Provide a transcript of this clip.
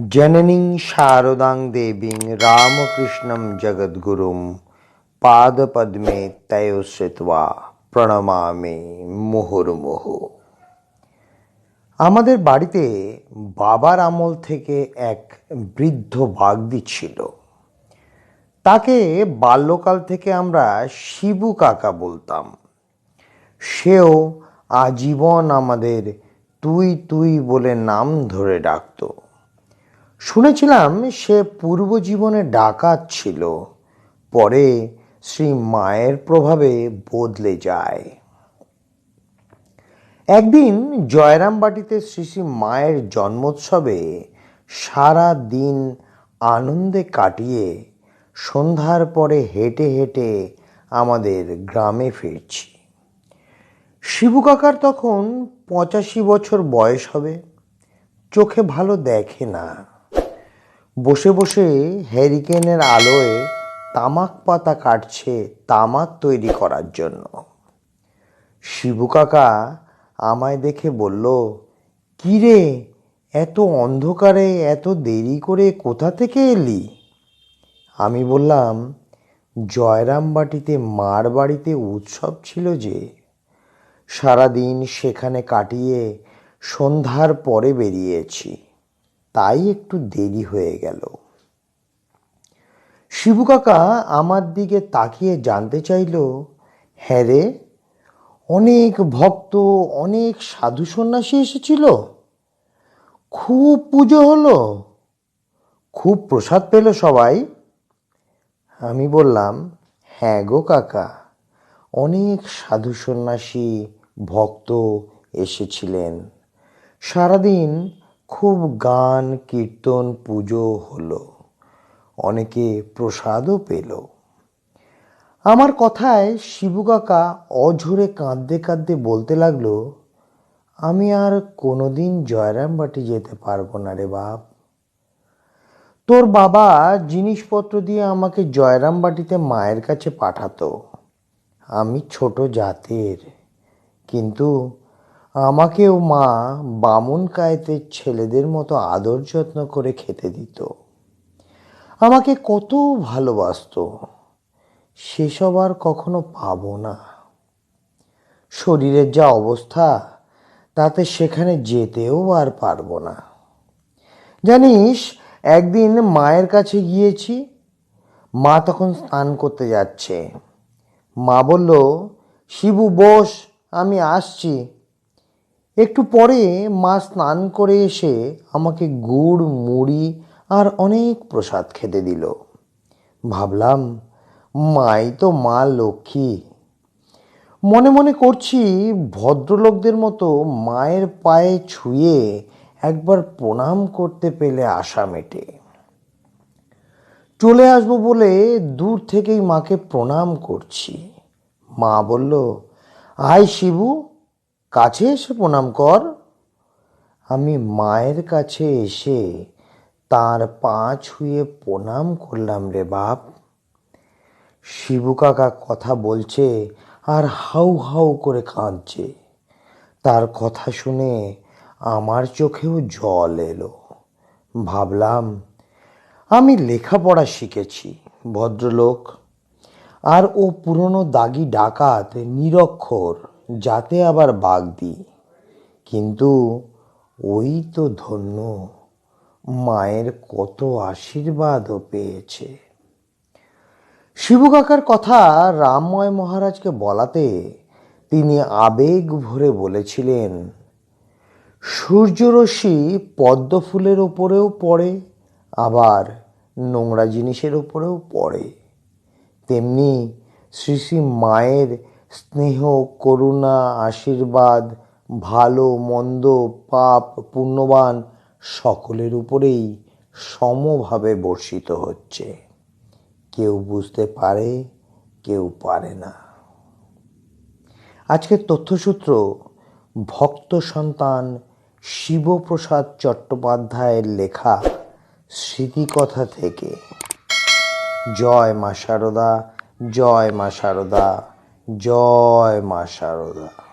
জননীং শারদাং দেবীং রামকৃষ্ণম জগদ্গুরুম পাদপদ্মে তয় শ্রিত্বা প্রণমামে মুহুর্মুহু। আমাদের বাড়িতে বাবার আমল থেকে এক বৃদ্ধ বাগদি ছিল। তাকে বাল্যকাল থেকে আমরা শিবু কাকা বলতাম। সেও আজীবন আমাদের তুই তুই বলে নাম ধরে ডাকতো। শুনেছিলাম সে পূর্ব জীবনে ডাকাত ছিল, পরে শ্রী মায়ের প্রভাবে বদলে যায়। একদিন জয়রামবাটিতে শ্রী শ্রী মায়ের জন্মোৎসবে সারা দিন আনন্দে কাটিয়ে সন্ধ্যার পরে হেঁটে হেঁটে আমাদের গ্রামে ফিরছি। শিবু কাকার তখন পঁচাশি বছর বয়স হবে, চোখে ভালো দেখে না। বসে বসে হ্যারিকেনের আলোয় তামাক পাতা কাটছে তামাক তৈরি করার জন্য। শিবু কাকা আমায় দেখে বলল "কি রে এত অন্ধকারে এত দেরি করে কোথা থেকে এলি? আমি বললাম জয়রামবাটিতে মার বাড়িতে উৎসব ছিল যে, সারাদিন সেখানে কাটিয়ে সন্ধ্যার পরে বেরিয়েছি। তাই একটু দেরি হয়ে গেল। শিবু কাকা আমার দিকে তাকিয়ে জানতে চাইল হ্যাঁ রে, অনেক ভক্ত, অনেক সাধু সন্ন্যাসী এসেছিল। খুব পুজো হলো, খুব প্রসাদ পেল সবাই। আমি বললাম হ্যাঁ গো কাকা, অনেক সাধু সন্ন্যাসী, ভক্ত এসেছিলেন। সারাদিন খুব গান, কীর্তন, পুজো হলো। অনেকে প্রসাদও পেল। আমার কথায় শিবু কাকা অঝরে কাঁদতে কাঁদতে বলতে লাগল, আমি আর কোনোদিন জয়রামবাটি যেতে পারব না রে বাপ। তোর বাবা জিনিসপত্র দিয়ে আমাকে জয়রামবাটিতে মায়ের কাছে পাঠাতো। আমি ছোট জাতের, কিন্তু আমাকেও মা বামুন কায়েতের ছেলেদের মতো আদর যত্ন করে খেতে দিত। আমাকে কত ভালোবাসতো। সেসব আর কখনো পাবো না। শরীরের যা অবস্থা, তাতে সেখানে যেতেও আর পারব না। জানিস, একদিন মায়ের কাছে গিয়েছি। মা তখন স্নান করতে যাচ্ছে। মা বলল, শিবু, বস, আমি আসছি। একটু পরে মা স্নান করে এসে আমাকে গুড়, মুড়ি আর অনেক প্রসাদ খেতে দিল। ভাবলাম, মাই তো মা লক্ষ্মী। মনে মনে করছি ভদ্রলোকদের মতো মায়ের পায়ে ছুঁয়ে একবার প্রণাম করতে পেলে আশা মেটে। চলে আসব বলে দূর থেকেই মাকে প্রণাম করছি। মা বলল, আয় শিবু কাছে এসে প্রণাম কর। আমি মায়ের কাছে এসে তার পা ছুঁয়ে প্রণাম করলাম রে বাপ। শিবু কাকা কথা বলছে আর হাউ হাউ করে কাঁদছে। তার কথা শুনে আমার চোখেও জল এলো। ভাবলাম, আমি লেখাপড়া শিখেছি, ভদ্রলোক। আর ও পুরনো দাগি ডাকাত, নিরক্ষর। যাতে আবার বাগ দিই। কিন্তু ওই তো ধন্য, মায়ের কত আশীর্বাদও পেয়েছে। শিবু কাকার কথা রামময় মহারাজকে বলাতে তিনি আবেগ ভরে বলেছিলেন, সূর্যরশ্মি পদ্ম ফুলের ওপরেও পড়ে, আবার নোংরা জিনিসের ওপরেও পড়ে। তেমনি শ্রী শ্রী মায়ের স্নেহ, করুণা, আশীর্বাদ, ভালো, মন্দ, পাপ, পুণ্যবান সকলের উপরেই সমভাবে বর্ষিত হচ্ছে। কেউ বুঝতে পারে, কেউ পারে না। আজকের তথ্যসূত্র, ভক্ত সন্তান শিবপ্রসাদ চট্টোপাধ্যায়ের লেখা স্মৃতিকথা থেকে। জয় মা শারদা জয় মা শারদা জয় মা শারদা